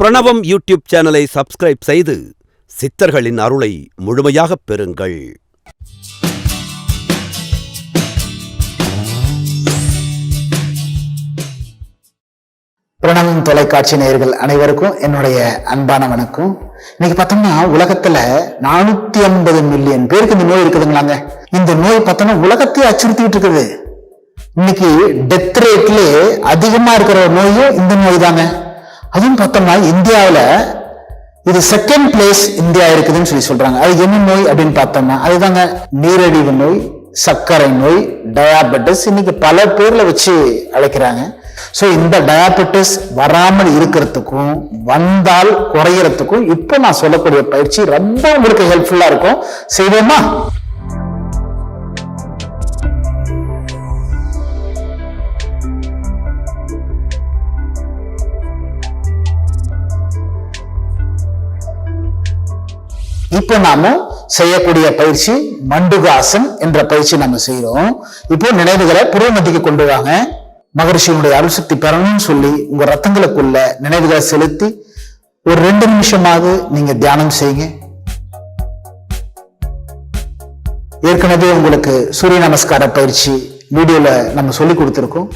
பிரணவம் யூடியூப் சேனலை சப்ஸ்கிரைப் செய்து சித்தர்களின் அருளை முழுமையாகப் பெறுங்கள். பிரணவம் தொலைக்காட்சி நேயர்கள் அனைவருக்கும் என்னுடைய அன்பான வணக்கம். இன்னைக்கு பார்த்தோம்னா உலகத்துல நானூத்தி ஐம்பது மில்லியன் பேருக்கு இந்த நோய் இருக்குதுங்களாங்க. இந்த நோய் பார்த்தோம்னா உலகத்தையே அச்சுறுத்திட்டு இருக்குது. இன்னைக்கு டெத் ரேட்லேயே அதிகமா இருக்கிற நோயும் இந்த நோய் தாங்க. அதுவும் பார்த்தோம்னா இந்தியாவில் இது செகண்ட் பிளேஸ் இந்தியா இருக்குதுன்னு சொல்லி சொல்றாங்க. அது என்ன நோய் அப்படின்னு பார்த்தோம்னா அதுதாங்க நீரழிவு நோய் சர்க்கரை நோய் டயாபெட்டிஸ் இன்னைக்கு பல பேர்ல வச்சு அழைக்கிறாங்க. ஸோ இந்த டயாபெட்டிஸ் வராமல் இருக்கிறதுக்கும் வந்தால் குறையறதுக்கும் இப்போ நான் சொல்லக்கூடிய பயிற்சி ரொம்ப உங்களுக்கு ஹெல்ப்ஃபுல்லா இருக்கும். செய்வோமா? இப்போ நாம செய்யக்கூடிய பயிற்சி மண்டுகாசன் என்ற பயிற்சி நம்ம செய்யறோம் இப்போ நினைவுகளை புறமத்திக்கு கொண்டு வாங்க. மகரிஷியினுடைய அருசக்தி பெறணும்னு சொல்லி உங்க ரத்தங்களுக்குள்ள நினைவுகளை செலுத்தி ஒரு ரெண்டு நிமிஷமாவது நீங்க தியானம் செய்யுங்க. ஏற்கனவே உங்களுக்கு சூரிய நமஸ்கார பயிற்சி வீடியோல நம்ம சொல்லி கொடுத்துருக்கோம்.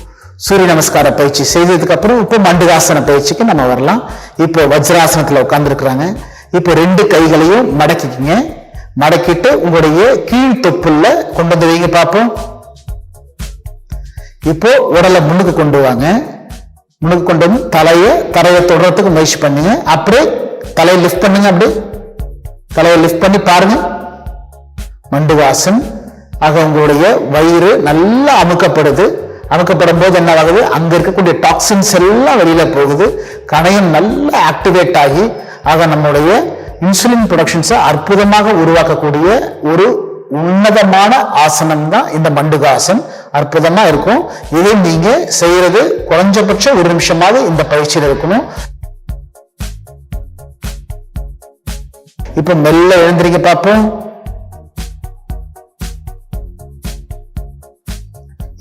சூரிய நமஸ்கார பயிற்சி செய்ததுக்கு அப்புறம் இப்போ மண்டுகாசன பயிற்சிக்கு நம்ம வரலாம். இப்போ வஜ்ராசனத்துல உட்கார்ந்துருக்குறாங்க. இப்போ ரெண்டு கைகளையும் மடக்கிக்கிங்க. மடக்கிட்டு உங்களுடைய கீழ் தொப்புல கொண்டு வந்து வைங்க பார்ப்போம் இப்போ உடலை முன்னுக்கு கொண்டு வாங்க. முன்னுக்கு கொண்டு வந்து தலையை தரையை தொடரத்துக்கு முயற்சி பண்ணுங்க. அப்படியே தலையை லிஃப்ட் பண்ணுங்க அப்படி தலையை லிஃப்ட் பண்ணி பாருங்க. மண்டுவாசன் ஆக உங்களுடைய வயிறு நல்லா அமுக்கப்படுது. அமுக்கப்படும் போது என்ன ஆகுது? அங்க இருக்கக்கூடிய டாக்ஸின்ஸ் எல்லாம் வெளியில போகுது. கணையம் நல்லா ஆக்டிவேட் ஆகி ஆக நம்முடைய இன்சுலின் ப்ரொடக்ஷன்ஸை அற்புதமாக உருவாக்கக்கூடிய ஒரு உன்னதமான ஆசனம் தான் இந்த மண்டுகாசன். அற்புதமா இருக்கும். இதை நீங்க செய்யறது குறைஞ்சபட்சம் ஒரு நிமிஷமாவது இந்த பயிற்சியில் இருக்கணும். இப்போ மெல்ல எழுந்திரிக்க பார்ப்போம்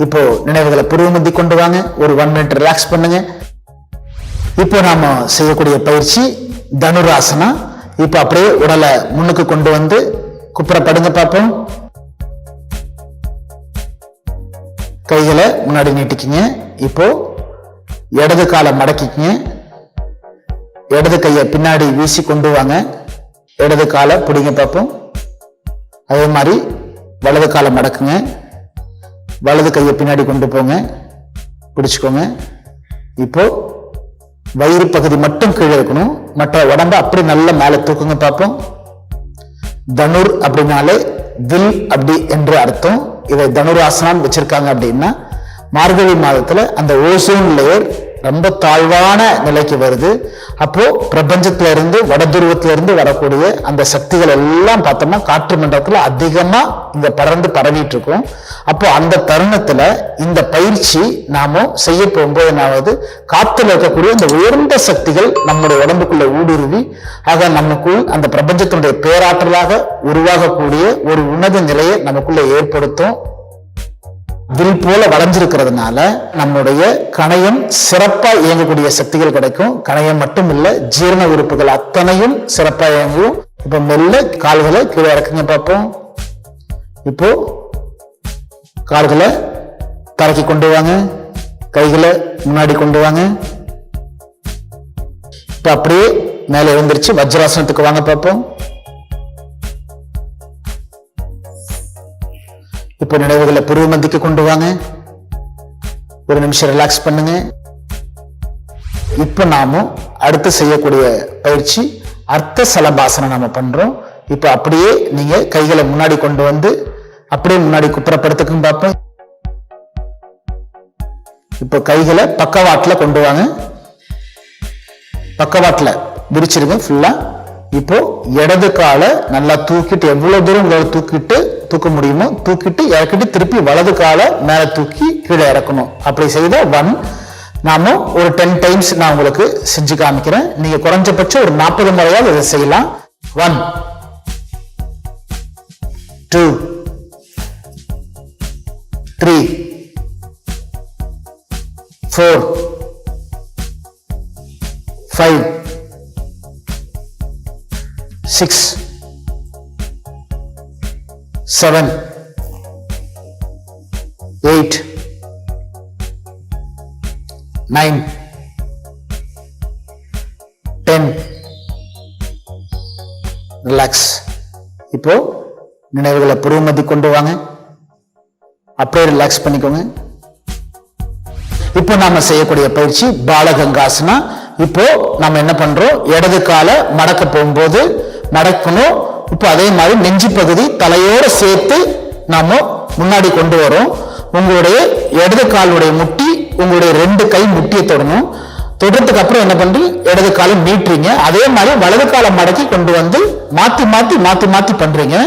இப்போ நினைவுகளை புருவமத்தி கொண்டு வாங்க. ஒரு ஒன் மினிட் ரிலாக்ஸ் பண்ணுங்க. இப்போ நாம் செய்யக்கூடிய பயிற்சி தனுராசனா. இப்போ அப்படியே உடலை முன்னுக்கு கொண்டு வந்து குப்புற படுங்க பார்ப்போம். கைகளை முன்னாடி நீட்டிக்கிங்க. இப்போ இடது காலை மடக்கிக்கிங்க. இடது கையை பின்னாடி வீசி கொண்டு வாங்க. இடது காலை பிடிங்க பார்ப்போம். அதே மாதிரி வலது காலை மடக்குங்க. வலது கையை பின்னாடி கொண்டு போங்க. பிடிச்சுக்கோங்க. இப்போ வயிறு பகுதி மட்டும் கீழே இருக்கணும். மற்ற உடம்ப அப்படி நல்ல மேலே தூக்குங்க பார்ப்போம். தனுர் அப்படின்னாலே வில் அப்படி என்று அர்த்தம். இதை தனுராசனம் வச்சிருக்காங்க அப்படின்னா மார்கழி மாதத்துல அந்த ஓசோன் லேயர் ரொம்ப தாழ்வான நிலைக்கு வருது. அப்போ பிரபஞ்சத்துல இருந்து வடதுருவத்துல இருந்து வரக்கூடிய அந்த சக்திகள் எல்லாம் பார்த்தோம்னா காற்று மண்டலத்துல அதிகமா இங்க பறந்து பரவிட்டு இருக்கும் அப்போ அந்த தருணத்துல இந்த பயிற்சி நாம செய்ய போகும்போது என்னாவது காத்துல இருக்கக்கூடிய அந்த உயர்ந்த சக்திகள் நம்முடைய உடம்புக்குள்ள ஊடுருவி ஆக நமக்குள் அந்த பிரபஞ்சத்தினுடைய பேராற்றலாக உருவாகக்கூடிய ஒரு உன்னத நிலையை நமக்குள்ள ஏற்படுத்தும். வில் போல வளைஞ்சிருக்கிறதுனால நம்முடைய கணையம் சிறப்பா இயங்கக்கூடிய சக்திகள் கிடைக்கும். கணையம் மட்டும் இல்ல ஜீரண உறுப்புகள் அத்தனையும் சிறப்பா இயங்கும். இப்ப மெல்ல கால்களை கீழே இறக்குங்க பார்ப்போம். இப்போ கால்களை தரக்கி கொண்டு வாங்க. கைகளை முன்னாடி கொண்டு வாங்க. இப்ப அப்படியே மேலே எழுந்திருச்சு வஜ்ராசனத்துக்கு வாங்க பார்ப்போம். இப்போ நினைவுகளை புருவ மந்திக்கு கொண்டு வாங்க. ஒரு நிமிஷம் ரிலாக்ஸ் பண்ணுங்க. இப்போ நாமும் அடுத்து செய்யக்கூடிய பயிற்சி அர்த்த சலபாசனம் நாம பண்றோம். இப்போ அப்படியே நீங்க கைகளை முன்னாடி கொண்டு வந்து அப்படியே முன்னாடி குப்புறப்படுத்துக்கும் பார்ப்போம். இப்போ கைகளை பக்கவாட்டுல கொண்டு வாங்க. பக்கவாட்டுல விரிச்சிருங்க ஃபுல்லா இப்போ இடது காலை நல்லா தூக்கிட்டு எவ்வளவு தூரம் உங்களால தூக்கிட்டு தூக்க முடியுமோ தூக்கிட்டு இறக்கிட்டு திருப்பி வலது காலை மேல தூக்கி கீழே இறக்கணும். அப்படி செய்த ஒன் நாம ஒரு டென் டைம்ஸ் நான் உங்களுக்கு செஞ்சு காமிக்கிறேன். நீங்க குறைஞ்சபட்சம் ஒரு நாற்பது முறையாவது இதை செய்யலாம். One two three four five six seven eight nine ten relax இப்போ நினைவுகளை புருவமதி கொண்டு வாங்க. அப்படியே ரிலாக்ஸ் பண்ணிக்கோங்க. இப்போ நாம செய்யக்கூடிய பயிற்சி பாலகங்காசனா. இப்போ நம்ம என்ன பண்றோம்? இடது காலை மடக்க போகும்போது மடக்கணும் இப்போ அதே மாதிரி நெஞ்சு பகுதி தலையோட சேர்த்து நாம முன்னாடி கொண்டு வரோம். உங்களுடைய இடது காலுடைய முட்டி உங்களுடைய ரெண்டு கை முட்டியை தொடணும். தொடுறதுக்கு அப்புறம் என்ன பண்றீங்க? இடது காலம் நீட்டுறீங்க அதே மாதிரி வலது காலை மடக்கி கொண்டு வந்து மாத்தி மாத்தி மாத்தி மாத்தி பண்றீங்க.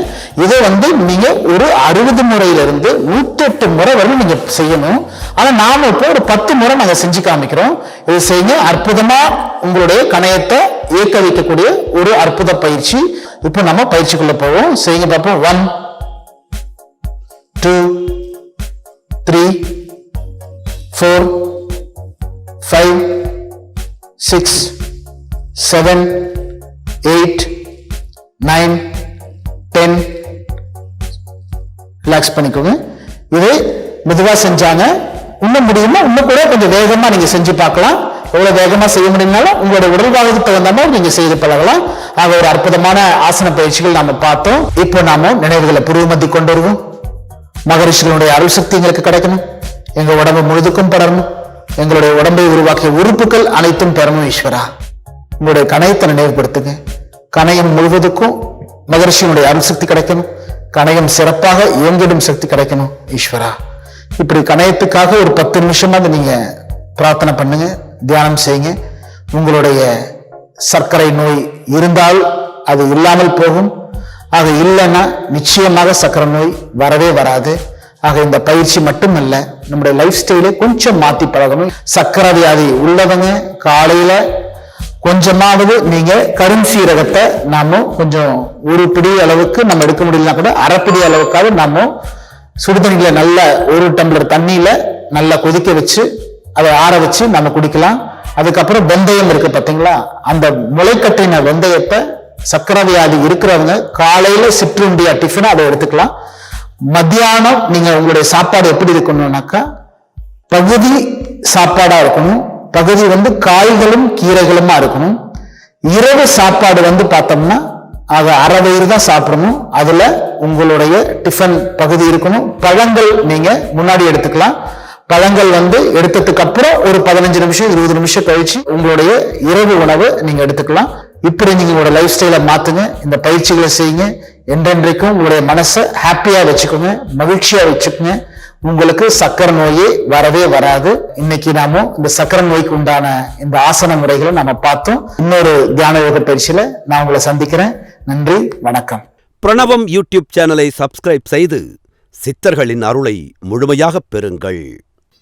இதை வந்து நீங்க ஒரு அறுபது முறையிலிருந்து நூத்தெட்டு முறை வரையும் நீங்க செய்யணும். ஆனா நாம இப்போ ஒரு பத்து முறை நாங்க செஞ்சு காமிக்கிறோம். இது செய்யுங்க. அற்புதமா உங்களுடைய கணையத்தை இயக்க வைக்கக்கூடிய ஒரு அற்புத பயிற்சி. இப்போ நம்ம பயிற்சிக்குள்ள போவோம். செய்யுங்க பார்ப்போம் one two three four five six seven eight nine ten relax பண்ணிக்கோங்க. இது மெதுவாக செஞ்சாங்க. இன்னும் முடியுமா? இன்னும் கூட கொஞ்சம் வேகமாக நீங்கள் செஞ்சு பார்க்கலாம். எவ்வளவு வேகமா செய்ய முடியும்னாலும் உங்களுடைய உடல் பாகத்துக்கு தகுந்த மாதிரி நீங்க செய்து பழகலாம். ஆக ஒரு அற்புதமான ஆசன பயிற்சிகள் நாம பார்த்தோம். இப்போ நாம நினைவுகளை புரிவுமதி கொண்டு வருவோம். மகரிஷிகளுடைய அருள் சக்தி எங்களுக்கு கிடைக்கணும். எங்க உடம்பு முழுதுக்கும் படரணும். எங்களுடைய உடம்பை உருவாக்கிய உறுப்புகள் அனைத்தும் பெறணும் ஈஸ்வரா. உங்களுடைய கணையத்தை நினைவுபடுத்துங்க. கணையம் முழுவதுக்கும் மகரிஷியினுடைய அருள் சக்தி கிடைக்கணும். கணையம் சிறப்பாக இயங்கிடும் சக்தி கிடைக்கணும் ஈஸ்வரா. இப்படி கணையத்துக்காக ஒரு பத்து நிமிஷமாவது நீங்க பிரார்த்தனை பண்ணுங்க. தியானம் செய்யுங்க. உங்களுடைய சர்க்கரை நோய் இருந்தால் அது இல்லாமல் போகும். ஆக இல்லைன்னா நிச்சயமாக சர்க்கரை நோய் வரவே வராது. ஆக இந்த பயிற்சி மட்டுமல்ல நம்முடைய லைஃப் ஸ்டைலை கொஞ்சம் மாற்றி பழகணும். சர்க்கரை வியாதி உள்ளவங்க காலையில் கொஞ்சமாவது நீங்கள் கருஞ்சீரகத்தை நாம கொஞ்சம் ஒரு பிடி அளவுக்கு நம்ம எடுக்க முடியலனா கூட அரைப்பிடி அளவுக்காவது நாம சுடுதண்ணியில் நல்ல ஒரு டம்ளர் தண்ணியில் நல்லா கொதிக்க வச்சு அதை ஆற வச்சு நம்ம குடிக்கலாம். அதுக்கப்புறம் வெந்தயம் இருக்கு பார்த்தீங்களா அந்த முளைக்கட்டின வெந்தயத்தை சக்கரை வியாதி இருக்கிறவங்க காலையில சிற்றுண்டியா டிஃபனா அதை எடுத்துக்கலாம். மத்தியானம் நீங்க உங்களுடைய சாப்பாடு எப்படி இருக்கணும்னாக்கா பகுதி சாப்பாடா இருக்கணும். பகுதி வந்து காய்களும் கீரைகளுமா இருக்கணும். இரவு சாப்பாடு வந்து பார்த்தோம்னா அதை அரை வயிறு தான் சாப்பிடணும். அதுல உங்களுடைய டிஃபன் பகுதி இருக்கணும். பழங்கள் நீங்க முன்னாடி எடுத்துக்கலாம். பழங்கள் வந்து எடுத்ததுக்கு அப்புறம் ஒரு பதினஞ்சு நிமிஷம் இருபது நிமிஷம் கழிச்சு உங்களுடைய இரவு உணவு நீங்க எடுத்துக்கலாம். இப்படி நீங்க உங்களோட லைஃப் ஸ்டைலை மாத்துங்க. இந்த பயிற்சிகளை செய்யுங்க. என்றென்றைக்கும் உங்களுடைய மனசை ஹாப்பியா வச்சுக்கோங்க. மகிழ்ச்சியா வச்சுக்கோங்க. உங்களுக்கு சக்கரை நோயே வரவே வராது. இன்னைக்கு நாம இந்த சக்கரை நோய்க்கு உண்டான இந்த ஆசன முறைகளை நாம பார்த்தோம். இன்னொரு தியான யோக பயிற்சியில நான் உங்களை சந்திக்கிறேன். நன்றி வணக்கம். பிரணவம் யூடியூப் சேனலை சப்ஸ்கிரைப் செய்து சித்தர்களின் அருளை முழுமையாகப் பெறுங்கள்.